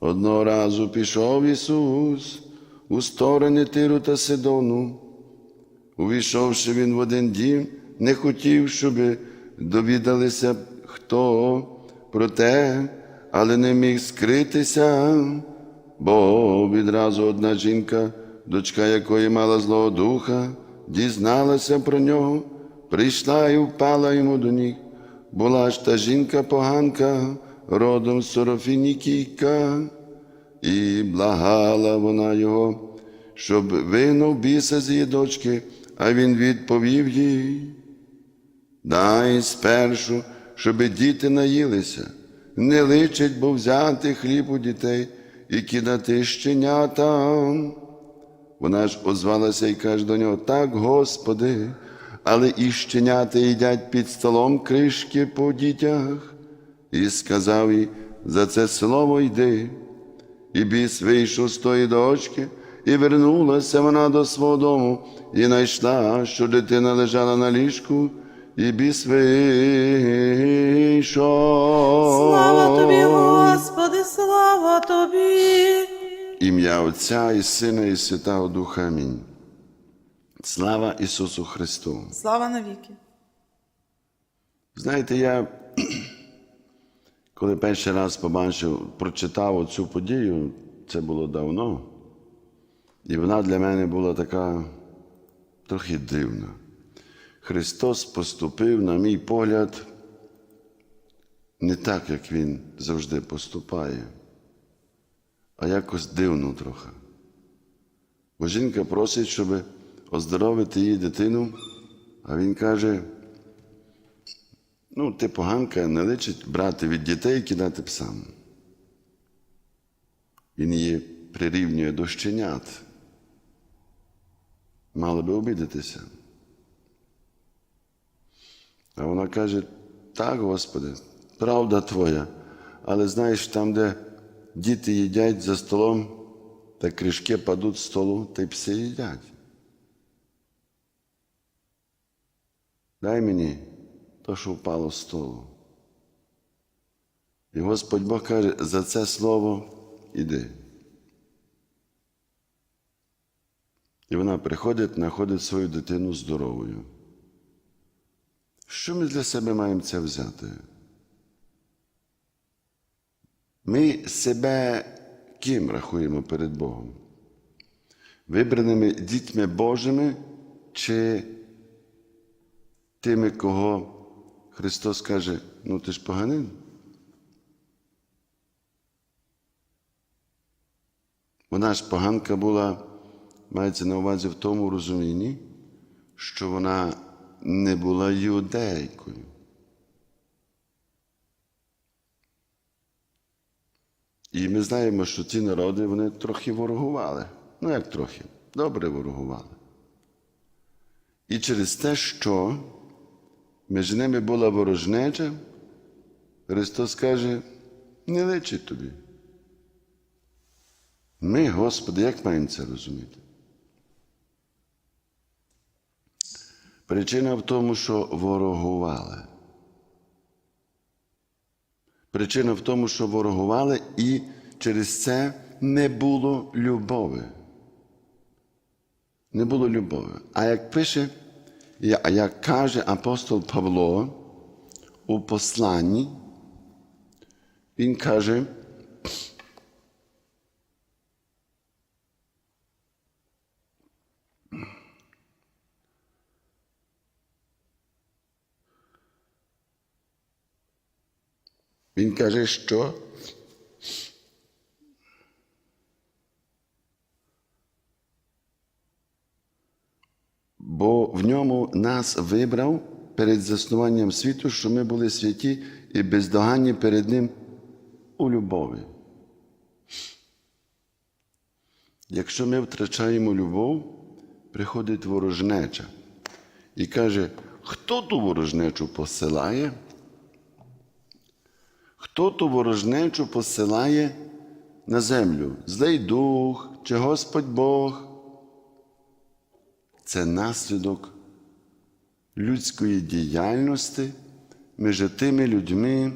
Одного разу пішов Ісус у сторони Тиру та Сидону. Увійшовши він в один дім, не хотів, щоб довідалися хто про те, але не міг скритися, бо відразу одна жінка, дочка якої мала злого духа, дізналася про нього, прийшла і впала йому до ніг. Була ж та жінка поганка, родом з Сорофінікійка, і благала вона його, щоб вигнав біса з її дочки, а він відповів їй. Дай спершу, щоби діти наїлися, не личить, бо взяти хліб у дітей і кидати щенятам. Вона ж озвалася і каже до нього: так, Господи, але і щенята їдять під столом кришки по дітях. І сказав їй, за це слово йди. І біс вийшов з тої дочки, і вернулася вона до свого дому, і знайшла, що дитина лежала на ліжку, і біс вийшов. Слава тобі, Господи, слава тобі. Ім'я Отця і Сина, і Святого Духа. Амінь. Слава Ісусу Христу! Слава навіки. Знаєте, я коли перший раз побачив, прочитав цю подію, це було давно, і вона для мене була така трохи дивна. Христос поступив, на мій погляд, не так, як Він завжди поступає, а якось дивно трохи. Бо жінка просить, щоб оздоровити її дитину, а він каже, Ну, ти поганка не личить брати від дітей і кидати псам. Він її прирівнює до щенят. Мали би обідатися. А вона каже: так, Господи, правда твоя, але знаєш, там, де діти їдять за столом, та кришки падуть з столу, та й пси їдять. Дай мені то, що впало з столу. І Господь Бог каже, за це слово іди. І вона приходить, знаходить свою дитину здоровою. Що ми для себе маємо це взяти? Ми себе ким рахуємо перед Богом? Вибраними дітьми Божими чи тими, кого Христос каже, ну ти ж поганин. Вона ж поганка була, мається на увазі в тому розумінні, що вона не була юдейкою. І ми знаємо, що ці народи вони трохи ворогували. Ну, як трохи, добре ворогували. І через те, що між ними була ворожнеча, Христос каже, не личить тобі. Ми, Господи, як маємо це розуміти? Причина в тому, що ворогували. Причина в тому, що ворогували, і через це не було любові. Не було любові. А як пише, як каже апостол Павло у посланні, він каже, він каже, що бо в ньому нас вибрав перед заснуванням світу, що ми були святі і бездоганні перед Ним у любові. Якщо ми втрачаємо любов, приходить ворожнеча і каже, хто ту ворожнечу посилає? Хто ту ворожнечу посилає на землю? Злий дух чи Господь Бог? це наслідок людської діяльності між тими людьми,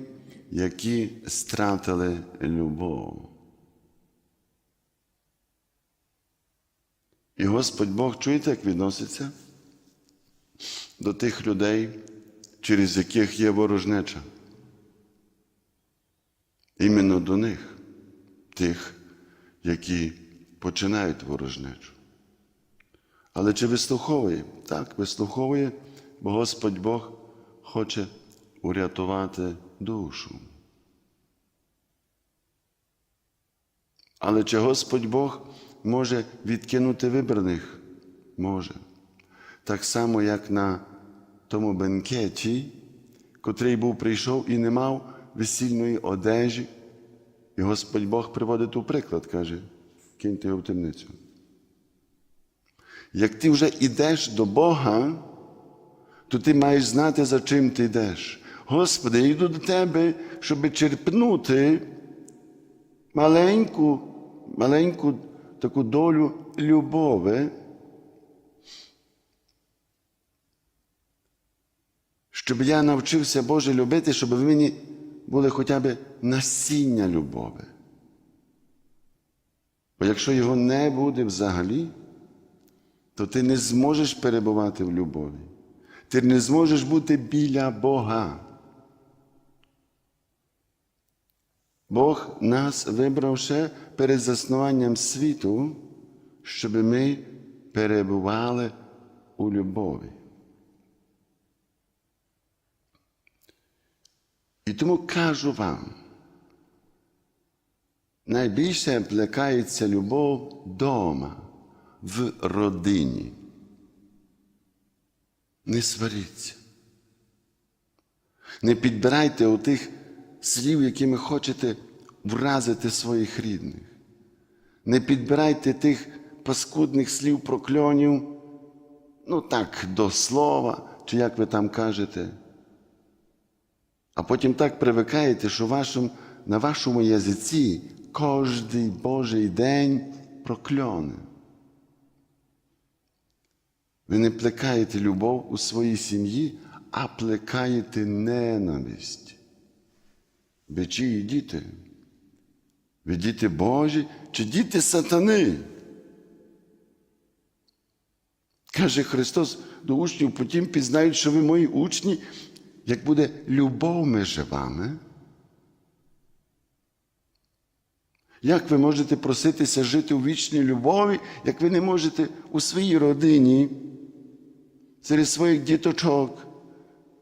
які стратили любов. І Господь Бог чуєте, як відноситься до тих людей, через яких є ворожнеча. Іменно до них, тих, які починають ворожнечу. Але чи вислуховує? Так, вислуховує, бо Господь Бог хоче урятувати душу. Але чи Господь Бог може відкинути вибраних? Може. Так само, як на тому бенкеті, котрий був прийшов і не мав весільної одежі, і Господь Бог приводить у приклад, каже, киньте його в темницю. Як ти вже йдеш до Бога, то ти маєш знати, за чим ти йдеш. Господи, я йду до Тебе, щоб черпнути маленьку, маленьку таку долю любови, щоб я навчився Боже любити, щоб в мені були хоча б насіння любові. Бо якщо його не буде взагалі, то ти не зможеш перебувати в любові. Ти не зможеш бути біля Бога. Бог нас вибрав ще перед заснуванням світу, щоб ми перебували у любові. І тому кажу вам, найбільше плекається любов вдома, в родині. Не сваріться. Не підбирайте отих слів, якими хочете вразити своїх рідних. Не підбирайте тих паскудних слів прокльонів, ну так, до слова, чи як ви там кажете. А потім так привикаєте, що вашому, на вашому язиці кожний Божий день прокльони. Ви не плекаєте любов у своїй сім'ї, а плекаєте ненависть. Ви чиї діти? Ви діти Божі чи діти сатани? Каже Христос до учнів, потім пізнають, що ви мої учні, як буде любов між вами. Як ви можете проситися жити у вічній любові, як ви не можете у своїй родині, серед своїх діточок,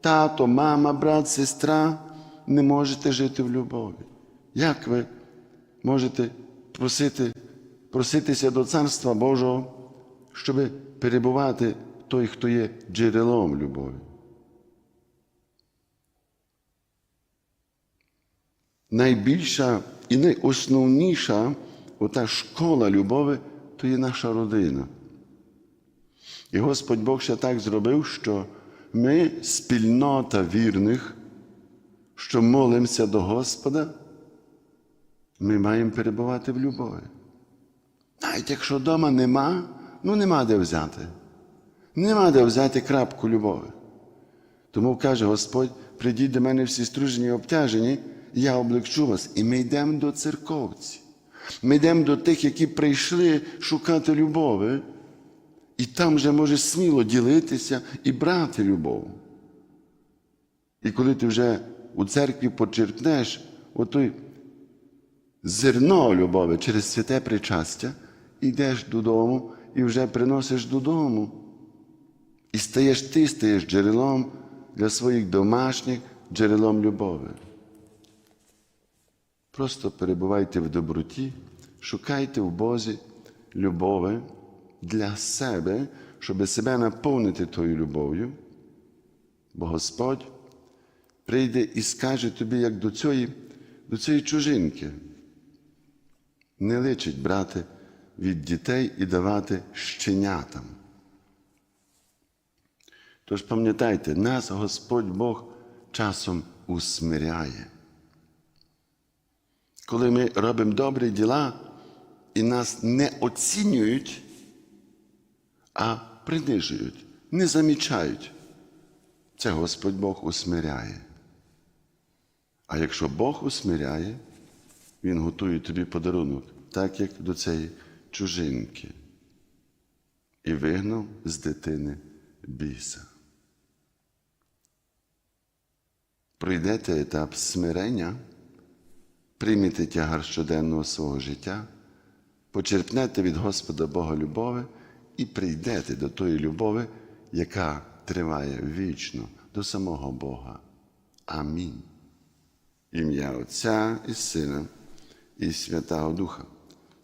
тато, мама, брат, сестра, не можете жити в любові? Як ви можете просити, проситися до Царства Божого, щоб перебувати той, хто є джерелом любові? найбільша і найосновніша ота школа любові то є наша родина. І Господь Бог ще так зробив, що ми спільнота вірних, що молимося до Господа, ми маємо перебувати в любові. Навіть якщо вдома нема, ну нема де взяти. Нема де взяти крапку любові. Тому каже Господь, прийдіть до мене всі стружені і обтяжені, я облегчу вас. І ми йдемо до церковців. Ми йдемо до тих, які прийшли шукати любові, і там вже можеш сміло ділитися і брати любов. І коли ти вже у церкві почерпнеш отой зерно любові через святе причастя, йдеш додому і вже приносиш додому. І стаєш ти, стаєш джерелом для своїх домашніх, джерелом любові. Просто перебувайте в доброті, шукайте в Бозі любові для себе, щоб себе наповнити тою любов'ю, бо Господь прийде і скаже тобі, як до цієї, до цієї чужинки. Не личить брати від дітей і давати щенятам. Тож пам'ятайте, нас Господь Бог часом усмиряє. Коли ми робимо добрі діла і нас не оцінюють, а принижують, не замічають, це Господь Бог усмиряє. А якщо Бог усмиряє, Він готує тобі подарунок, так як до цієї чужинки. і вигнав з дитини біса. Пройдете етап смирення, приймете тягар щоденного свого життя, почерпнете від Господа Бога любові і прийдете до тої любові, яка триває вічно до самого Бога. Амінь. Ім'я Отця і Сина і Святого Духа.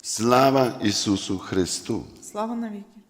Слава Ісусу Христу! Слава навіки.